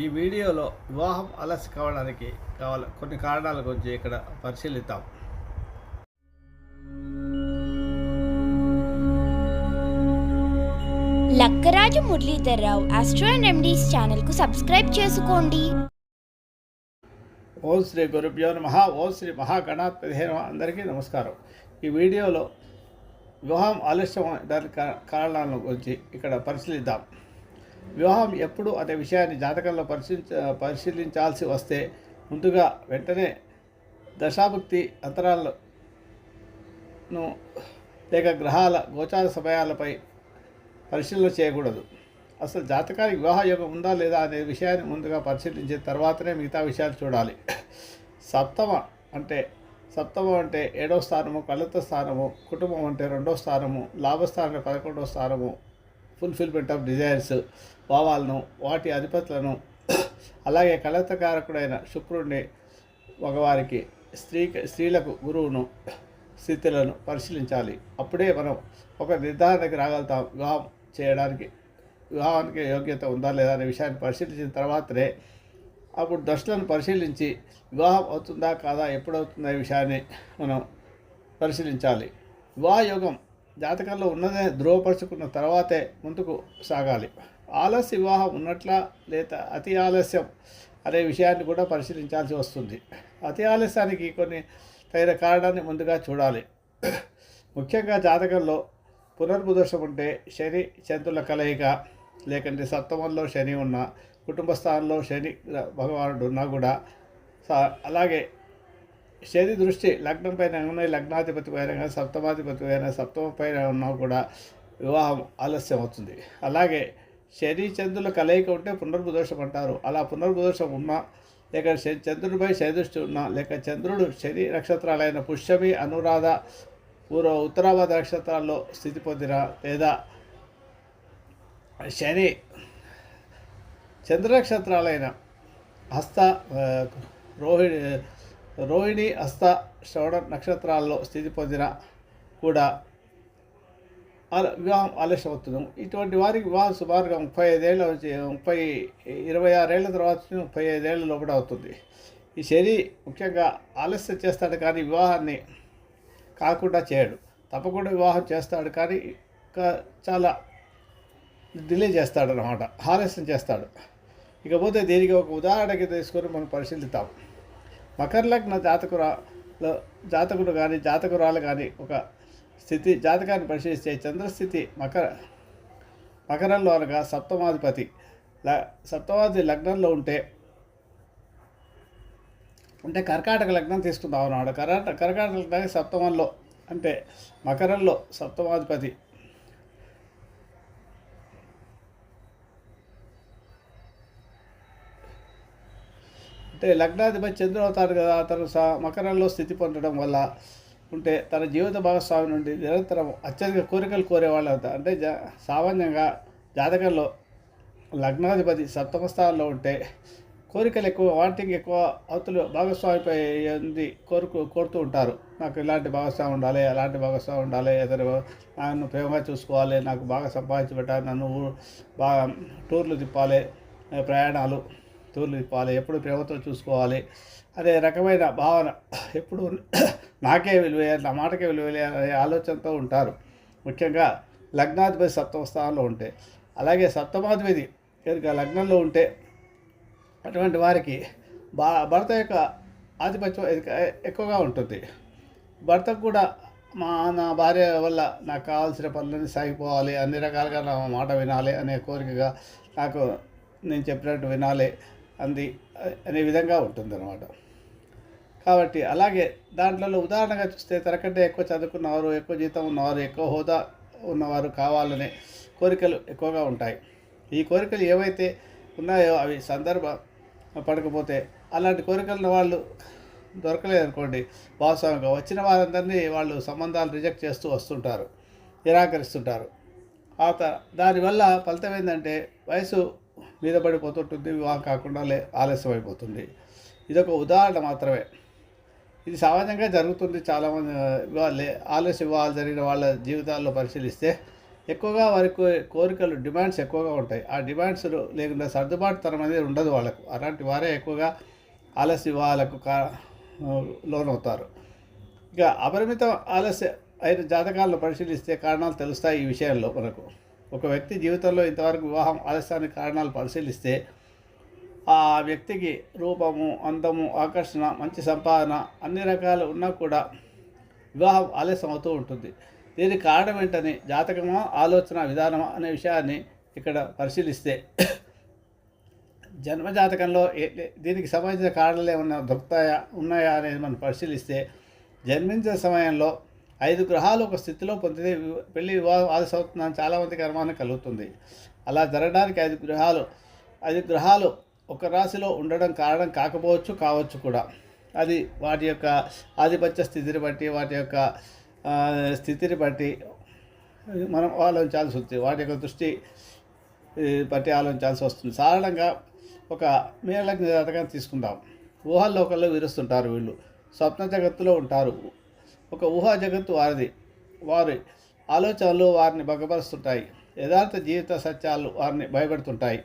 ఈ వీడియోలో వివాహం ఆలస్యం కావడానికి కావాల కొన్ని కారణాల గురించి ఇక్కడ పరిశీలిద్దాం. Lakkaraju Muralidhar Rao astro and remedies ఛానల్కు సబ్స్క్రైబ్ చేసుకోండి. ఓం శ్రీ గురుభ్యో నమ. ఓం శ్రీ మహాగణాధిపతి నమ. అందరికీ నమస్కారం. ఈ వీడియోలో వివాహం ఆలస్యం దాని కారణాల గురించి ఇక్కడ పరిశీలిద్దాం. వివాహం ఎప్పుడు అనే విషయాన్ని జాతకంలో పరిశీలించ పరిశీలించాల్సి వస్తే ముందుగా వెంటనే దశాభుక్తి అంతరాలను లేక గ్రహాల గోచార సమయాలపై పరిశీలన చేయకూడదు. అసలు జాతకానికి వివాహ యోగం ఉందా లేదా అనే విషయాన్ని ముందుగా పరిశీలించిన తర్వాతనే మిగతా విషయాలు చూడాలి. సప్తమ అంటే సప్తమం అంటే ఏడో స్థానము కళిత స్థానము కుటుంబం అంటే రెండో స్థానము లాభస్థానం పదకొండో స్థానము ఫుల్ఫిల్మెంట్ ఆఫ్ డిజైర్స్ భావాలను వాటి అధిపతులను అలాగే కళతకారకుడైన శుక్రుడిని మగవారికి స్త్రీ స్త్రీలకు గురువును స్థితులను పరిశీలించాలి. అప్పుడే మనం ఒక నిర్ధారణకి రాగలుగుతాం. వివాహం చేయడానికి వివాహానికి యోగ్యత ఉందా లేదా అనే విషయాన్ని పరిశీలించిన తర్వాతనే అప్పుడు దశలను పరిశీలించి వివాహం అవుతుందా కాదా ఎప్పుడవుతుందా అనే విషయాన్ని మనం పరిశీలించాలి. వివాహ యోగం జాతకంలో ఉన్నదే ధృవపరుచుకున్న తర్వాతే ముందుకు సాగాలి. ఆలస్య వివాహం ఉన్నట్లా లేదా అతి ఆలస్యం అనే విషయాన్ని కూడా పరిశీలించాల్సి వస్తుంది. అతి ఆలస్యానికి కొన్ని తగిన కారణాన్ని ముందుగా చూడాలి. ముఖ్యంగా జాతకంలో పునర్భుదర్శం ఉంటే శని చంద్రుల కలయిక లేకంటే సప్తమంలో శని ఉన్న కుటుంబ స్థానంలో శని భగవానుడు ఉన్నా కూడా సా- అలాగే శని దృష్టి లగ్నం పైన ఉన్నాయి లగ్నాధిపతి పైన కానీ సప్తమాధిపతి పైన సప్తమ పైన ఉన్నా కూడా వివాహం ఆలస్యం అవుతుంది. అలాగే శని చంద్రుల కలయిక ఉంటే పునర్బుదోషం అంటారు. అలా పునర్బుదోషం ఉన్నా లేక చంద్రుడిపై శనిదృష్టి ఉన్నా లేక చంద్రుడు శని నక్షత్రాలైన పుష్యమి అనురాధ పూర్వ ఉత్తరాభాద నక్షత్రాల్లో స్థితి పొందిన లేదా శని చంద్ర నక్షత్రాలైన హస్త రోహిణి రోహిణి హస్త శ్రవణ నక్షత్రాల్లో స్థితి పొందిన కూడా ఆల- వివాహం ఆలస్యం అవుతుంది ఇటువంటి వారికి వివాహం సుమారుగా ముప్పై ఐదేళ్ళ నుంచి ముప్పై ఇరవై ఆరేళ్ళ తర్వాత ముప్పై ఐదేళ్ళ లోపల అవుతుంది. ఈ శని ముఖ్యంగా ఆలస్యం చేస్తాడు కానీ వివాహాన్ని కాకుండా చేయడు. తప్పకుండా వివాహం చేస్తాడు కానీ ఇంకా చాలా డిలే చేస్తాడు అనమాట ఆలస్యం చేస్తాడు. ఇకపోతే దీనికి ఒక ఉదాహరణకి తీసుకొని మనం పరిశీలిద్దాం. మకర లగ్న జాతకురాలో జాతకుడు కానీ జాతకురాలు కానీ ఒక స్థితి జాతకాన్ని పరిశీలిస్తే చంద్రస్థితి మకర మకరంలో అనగా సప్తమాధిపతి. ల సప్తమాది లగ్నంలో ఉంటే అంటే కర్కాటక లగ్నం తీసుకుందాం అన్నాడు. కర్కాటక కర్కాటక లగ్నానికి సప్తమంలో అంటే మకరంలో సప్తమాధిపతి. అంటే లగ్నాధిపతి చంద్రుడు అవుతాడు కదా అతను స మకరంలో స్థితి పొందడం వల్ల ఉంటే తన జీవిత భాగస్వామి నుండి నిరంతరం అత్యధిక కోరికలు కోరేవాళ్ళు అవుతారు. అంటే జా సామాన్యంగా జాతకంలో లగ్నాధిపతి సప్తమ స్థానంలో ఉంటే కోరికలు ఎక్కువ వాటికి ఎక్కువ అవతలు భాగస్వామిపై ఉంది కోరుకు కోరుతూ ఉంటారు. నాకు ఇలాంటి భాగస్వామి ఉండాలి అలాంటి భాగస్వామి ఉండాలి ఇతరు నన్ను ప్రేమగా చూసుకోవాలి నాకు బాగా సంపాదించి పెట్టాలి నన్ను బాగా టూర్లు తిప్పాలి ప్రయాణాలు తూర్లు ఇప్పాలి ఎప్పుడు ప్రేమతో చూసుకోవాలి అనే రకమైన భావన ఎప్పుడు నాకే విలువేయాలి నా మాటకే విలువేయాలి అనే ఆలోచనతో ఉంటారు. ముఖ్యంగా లగ్నాధిపతి సప్తమ స్థానంలో ఉంటే అలాగే సప్తమాధిపతి కనుక లగ్నంలో ఉంటే అటువంటి వారికి భా భర్త యొక్క ఆధిపత్యం ఎక్కువగా ఉంటుంది. భర్తకు కూడా మా నా భార్య వల్ల నాకు కావాల్సిన పనులన్నీ సాగిపోవాలి అన్ని రకాలుగా నా మాట వినాలి అనే కోరికగా నాకు నేను చెప్పినట్టు వినాలి అంది. అనే విధంగా ఉంటుందన్నమాట. కాబట్టి అలాగే దాంట్లో ఉదాహరణగా చూస్తే తనకంటే ఎక్కువ చదువుకున్నవారు ఎక్కువ జీతం ఉన్నవారు ఎక్కువ హోదా ఉన్నవారు కావాలనే కోరికలు ఎక్కువగా ఉంటాయి. ఈ కోరికలు ఏవైతే ఉన్నాయో అవి సందర్భ పడకపోతే అలాంటి కోరికలు వాళ్ళు దొరకలేదు అనుకోండి వాస్తవంగా వచ్చిన వారందరినీ వాళ్ళు సంబంధాలు రిజెక్ట్ చేస్తూ వస్తుంటారు నిరాకరిస్తుంటారు. ఆ దానివల్ల ఫలితం ఏంటంటే వయసు మీద పడిపోతుంటుంది వివాహం కాకుండా లే ఆలస్యం అయిపోతుంది ఇదొక ఉదాహరణ మాత్రమే. ఇది సామాన్యంగా జరుగుతుంది చాలామంది వివాహాలే ఆలస్య వివాహాలు జరిగిన వాళ్ళ జీవితాల్లో పరిశీలిస్తే ఎక్కువగా వారికి కోరికలు డిమాండ్స్ ఎక్కువగా ఉంటాయి. ఆ డిమాండ్స్ లేకుండా సర్దుబాటుతనం అనేది ఉండదు వాళ్ళకు. అలాంటి వారే ఎక్కువగా ఆలస్య వివాహాలకు కా లోనవుతారు. ఇక అపరిమిత ఆలస్య అయిన జాతకాలను పరిశీలిస్తే కారణాలు తెలుస్తాయి ఈ విషయంలో మనకు. ఒక వ్యక్తి జీవితంలో ఇంతవరకు వివాహం ఆలస్యానికి కారణాలు పరిశీలిస్తే ఆ వ్యక్తికి రూపము అందము ఆకర్షణ మంచి సంపాదన అన్ని రకాలు ఉన్నా కూడా వివాహం ఆలస్యం అవుతూ ఉంటుంది. దీనికి కారణం ఏంటని జాతకమా ఆలోచన విధానమా అనే విషయాన్ని ఇక్కడ పరిశీలిస్తే జన్మ జాతకంలో ఏ- దీనికి సంబంధించిన కారణాలు ఏమన్నా దొరుకుతాయా ఉన్నాయా అనేది మనం పరిశీలిస్తే జన్మించిన సమయంలో ఐదు గ్రహాలు ఒక స్థితిలో పొందితే పెళ్ళి వివాహం ఆలస్యం అవుతుందని చాలామందికి అనుమానం కలుగుతుంది. అలా జరగడానికి ఐదు గ్రహాలు ఐదు గ్రహాలు ఒక రాశిలో ఉండడం కారణం కాకపోవచ్చు కావచ్చు కూడా. అది వాటి యొక్క ఆధిపత్య స్థితిని బట్టి వాటి యొక్క స్థితిని బట్టి మనం ఆలోచించాల్సి వస్తుంది. వాటి యొక్క దృష్టి బట్టి ఆలోచించాల్సి వస్తుంది. సాధారణంగా ఒక మేలగ్న జాతకాన్ని తీసుకుందాం. ఊహల్లోకల్లో విరుస్తుంటారు వీళ్ళు. స్వప్న జగత్తులో ఉంటారు. ఒక ఊహా జగత్తు వారిది. వారి ఆలోచనలు వారిని భగపరుస్తుంటాయి యథార్థ జీవిత సత్యాలు వారిని భయపెడుతుంటాయి.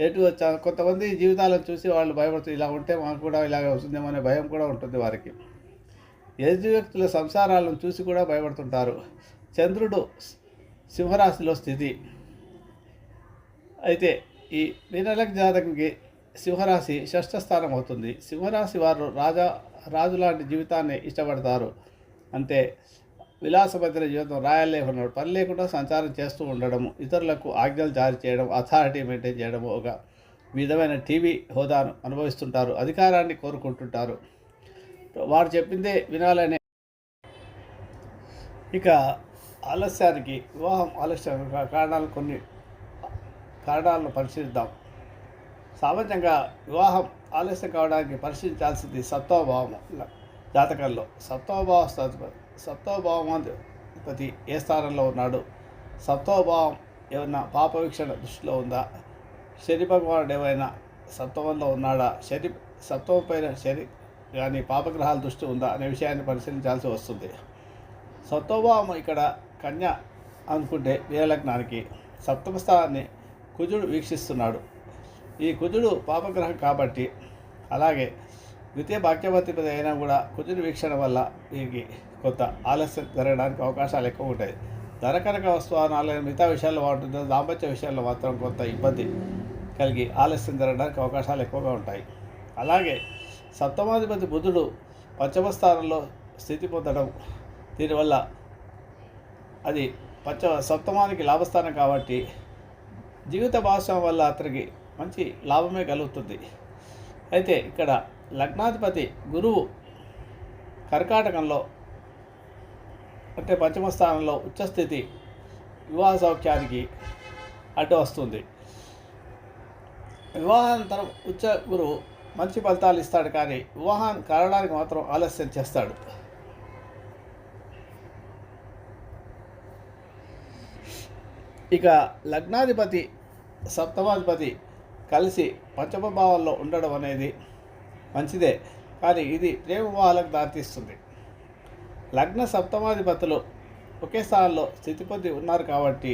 ఎటు కొంతమంది జీవితాలను చూసి వాళ్ళు భయపడుతూ ఇలా ఉంటే మాకు కూడా ఇలాగ వస్తుందేమో అనే భయం కూడా ఉంటుంది వారికి. ఎదుటి వ్యక్తుల సంసారాలను చూసి కూడా భయపడుతుంటారు. చంద్రుడు సింహరాశిలో స్థితి. అయితే ఈ మీనలక్ జాతకంకి సింహరాశి షష్ఠ స్థానం అవుతుంది. సింహరాశి వారు రాజా రాజు లాంటి జీవితాన్ని ఇష్టపడతారు. అంటే విలాసభద్ర జీవితం రాయలేకున్నాడు. పని లేకుండా సంచారం చేస్తూ ఉండడము ఇతరులకు ఆజ్ఞలు జారీ చేయడం అథారిటీ మెయింటైన్ చేయడం ఒక విధమైన టీవీ హోదాను అనుభవిస్తుంటారు అధికారాన్ని కోరుకుంటుంటారు. వారు చెప్పిందే వినాలనే. ఇక ఆలస్యానికి వివాహం ఆలస్యం కారణాలు కొన్ని కారణాలను పరిశీలిద్దాం. సామాన్యంగా వివాహం ఆలస్యం కావడానికి పరిశీలించాల్సింది సత్వభావం. జాతకంలో సత్వభావ సత్వభావాధిపతి ఏ స్థానంలో ఉన్నాడు? సత్వభావం ఏమైనా పాప వీక్షణ దృష్టిలో ఉందా? శని భగవానుడు ఏమైనా సప్తమంలో ఉన్నాడా? శని సత్వం పైన శని కానీ పాపగ్రహాల దృష్టి ఉందా అనే విషయాన్ని పరిశీలించాల్సి వస్తుంది. సత్వభావం ఇక్కడ కన్య అనుకుంటే వీరలగ్నానికి సప్తమ స్థానాన్ని కుజుడు వీక్షిస్తున్నాడు. ఈ కుజుడు పాపగ్రహం కాబట్టి అలాగే ద్వితీయ భాగ్యవతిపతి అయినా కూడా కుజుడు వీక్షణ వల్ల వీరికి కొంత ఆలస్యం జరగడానికి అవకాశాలు ఎక్కువ ఉంటాయి. ధనకనక వస్తువానాలు మిగతా విషయాల్లో బాగుంటుంది దాంపత్య విషయాల్లో మాత్రం కొంత ఇబ్బంది కలిగి ఆలస్యం జరగడానికి అవకాశాలు ఎక్కువగా ఉంటాయి. అలాగే సప్తమాధిపతి బుధుడు పంచమ స్థానంలో స్థితి పొందడం దీనివల్ల అది పంచ సప్తమానికి లాభస్థానం కాబట్టి జీవిత భాగస్వామ్యం వల్ల అతనికి మంచి లాభమే కలుగుతుంది. అయితే ఇక్కడ లగ్నాధిపతి గురువు కర్కాటకంలో అంటే పంచమ స్థానంలో ఉచ్చస్థితి వివాహ సౌఖ్యానికి అడ్డు వస్తుంది. వివాహానంతరం ఉచ్చ గురువు మంచి ఫలితాలు ఇస్తాడు కానీ వివాహాన్ని కారణానికి మాత్రం ఆలస్యం చేస్తాడు. ఇక లగ్నాధిపతి సప్తమాధిపతి కలిసి పంచమ భావంలో ఉండడం అనేది మంచిదే. కానీ ఇది ప్రేమ వివాహాలకు దారితీస్తుంది. లగ్న సప్తమాధిపతులు ఒకే స్థానంలో స్థితి పొంది ఉన్నారు కాబట్టి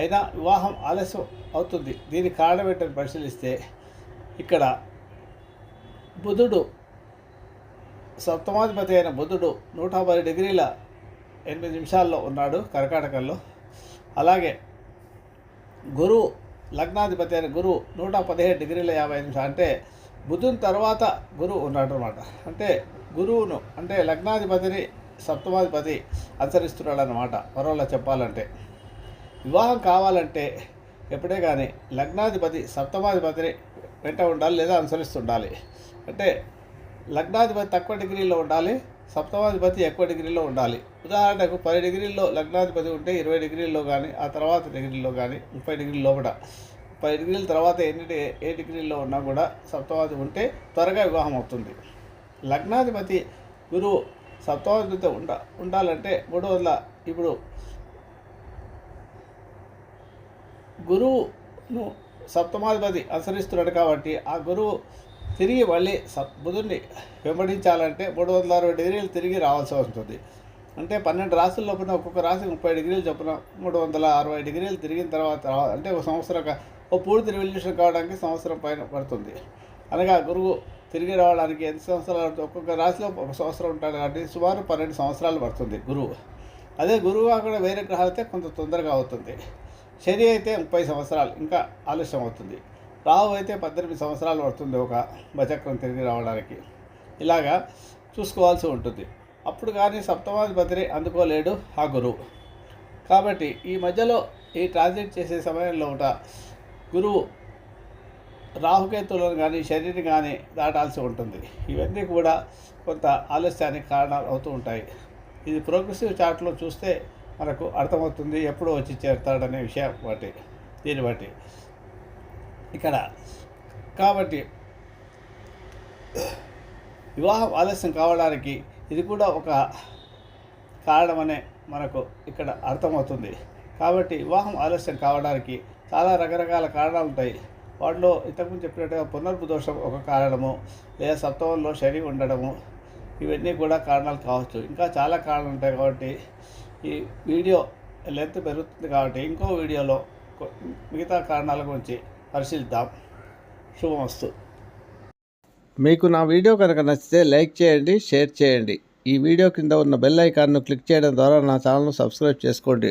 అయినా వివాహం ఆలస్యం అవుతుంది. దీనికి కారణం ఏంటని పరిశీలిస్తే ఇక్కడ బుధుడు సప్తమాధిపతి అయిన బుధుడు నూట పది డిగ్రీల ఎనిమిది నిమిషాల్లో ఉన్నాడు కర్కాటకంలో. అలాగే గురువు లగ్నాధిపతి అయిన గురువు నూట పదిహేడు డిగ్రీల యాభై నిమిషాలు అంటే బుధుని తర్వాత గురువు ఉన్నాడు అనమాట అంటే గురువును అంటే లగ్నాధిపతిని సప్తమాధిపతి అనుసరిస్తున్నాడు అనమాట మరోలా చెప్పాలంటే. వివాహం కావాలంటే ఎప్పుడే కానీ లగ్నాధిపతి సప్తమాధిపతిని వెంట ఉండాలి లేదా అనుసరిస్తుండాలి. అంటే లగ్నాధిపతి తక్కువ డిగ్రీలో ఉండాలి సప్తమాధిపతి ఎక్కువ డిగ్రీలో ఉండాలి. ఉదాహరణకు పది డిగ్రీల్లో లగ్నాధిపతి ఉంటే ఇరవై డిగ్రీల్లో కానీ ఆ తర్వాత డిగ్రీల్లో కానీ ముప్పై డిగ్రీల లోపల పది డిగ్రీల తర్వాత ఎన్ని ఏ డిగ్రీల్లో ఉన్నా కూడా సప్తమాధిపతి ఉంటే త్వరగా వివాహం అవుతుంది. లగ్నాధిపతి గురువు సప్తవాధిపతి ఉండ ఉండాలంటే మూడు వందల ఇప్పుడు గురువును సప్తమాధిపతి అనుసరిస్తున్నాడు కాబట్టి ఆ గురువు తిరిగి మళ్ళీ సప్ బుధుడిని వెంబడించాలంటే మూడు వందల అరవై డిగ్రీలు తిరిగి రావాల్సి వస్తుంది. అంటే పన్నెండు రాసుల లోపల ఒక్కొక్క రాశి ముప్పై డిగ్రీలు చొప్పున మూడు వందల అరవై డిగ్రీలు తిరిగిన తర్వాత అంటే ఒక సంవత్సరం ఓ ఒక పూర్తి రెవల్యూషన్ కావడానికి సంవత్సరం పైన పడుతుంది. అనగా గురువు తిరిగి రావడానికి ఎన్ని సంవత్సరాలు ఒక్కొక్క రాశిలో ఒక సంవత్సరం ఉంటాడు కాబట్టి సుమారు పన్నెండు సంవత్సరాలు పడుతుంది గురువు. అదే గురువు కాకుండా వేరే గ్రహాలు అయితే కొంత తొందరగా అవుతుంది. శని అయితే ముప్పై సంవత్సరాలు ఇంకా ఆలస్యం అవుతుంది. రాహు అయితే పద్దెనిమిది సంవత్సరాలు పడుతుంది ఒక బచక్రం తిరిగి రావడానికి. ఇలాగా చూసుకోవాల్సి ఉంటుంది. అప్పుడు కానీ సప్తమాధిపతిని అందుకోలేడు ఆ గురువు. కాబట్టి ఈ మధ్యలో ఈ ట్రాన్సిట్ చేసే సమయంలో గురువు రాహుకేతులను కానీ శనిని కానీ దాటాల్సి ఉంటుంది. ఇవన్నీ కూడా కొంత ఆలస్యానికి కారణాలు అవుతూ ఉంటాయి. ఇది ప్రోగ్రెసివ్ చార్ట్లో చూస్తే మనకు అర్థమవుతుంది ఎప్పుడు వచ్చి చేరుతాడనే విషయం బట్టి దీన్ని బట్టి. ఇక్కడ కాబట్టి వివాహం ఆలస్యం కావడానికి ఇది కూడా ఒక కారణమనే మనకు ఇక్కడ అర్థమవుతుంది. కాబట్టి వివాహం ఆలస్యం కావడానికి చాలా రకరకాల కారణాలు ఉంటాయి వాటిలో ఇంతకుముందు చెప్పినట్టుగా పునర్పు దోషం ఒక కారణము లేదా సప్తమంలో శని ఉండడము ఇవన్నీ కూడా కారణాలు కావచ్చు. ఇంకా చాలా కారణాలు ఉంటాయి కాబట్టి ఈ వీడియో లెంత్ పెరుగుతుంది కాబట్టి ఇంకో వీడియోలో మిగతా కారణాల గురించి పరిశీలిద్దాం. శుభమస్తు. మీకు నా వీడియో కనుక నచ్చితే లైక్ చేయండి షేర్ చేయండి. ఈ వీడియో కింద ఉన్న బెల్ ఐకాన్ను క్లిక్ చేయడం ద్వారా నా ఛానల్ను సబ్స్క్రైబ్ చేసుకోండి.